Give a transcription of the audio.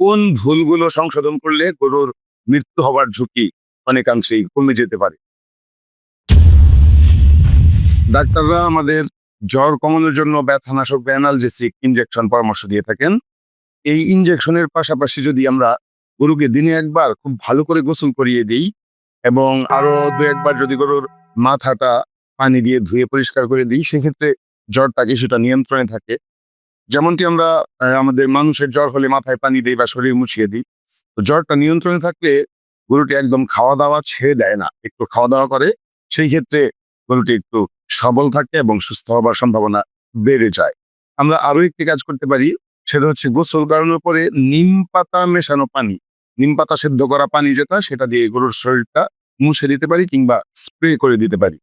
কোন ভুলগুলো সংশোধন করলে গরুর মৃত্যু হওয়ার ঝুঁকি অনেকাংশেই কমে যেতে পারে? ডাক্তাররা আমাদের জ্বর কমানোর জন্য ব্যথানাশক বা অ্যানালজেসিক ইনজেকশন পরামর্শ দিয়ে থাকেন। এই ইনজেকশনের পাশাপাশি যদি আমরা গরুকে দিনে একবার খুব ভালো করে গোসল করিয়ে দিই এবং আরও দু একবার যদি গরুর মাথাটা পানি দিয়ে ধুয়ে পরিষ্কার করে দিই, সেক্ষেত্রে জ্বরটা কিছুটা নিয়ন্ত্রণে থাকে। যেমনটি আমরা আমাদের মানুষের জ্বর হলে মাথায় পানি দিই বা শরীর মুছিয়ে দিই, তো জ্বরটা নিয়ন্ত্রণে থাকলে গরুটি একদম খাওয়া দাওয়া ছেড়ে দেয় না, একটু খাওয়া দাওয়া করে, সেই ক্ষেত্রে গরুটি একটু সবল থাকে এবং সুস্থ হবার সম্ভাবনা বেড়ে যায়। আমরা আরও একটি কাজ করতে পারি, সেটা হচ্ছে গোসল করানোর পরে নিম পাতা মেশানো পানি, নিম পাতা সেদ্ধ করা পানি যেটা, সেটা দিয়ে গরুর শরীরটা মুছে দিতে পারি কিংবা স্প্রে করে দিতে পারি।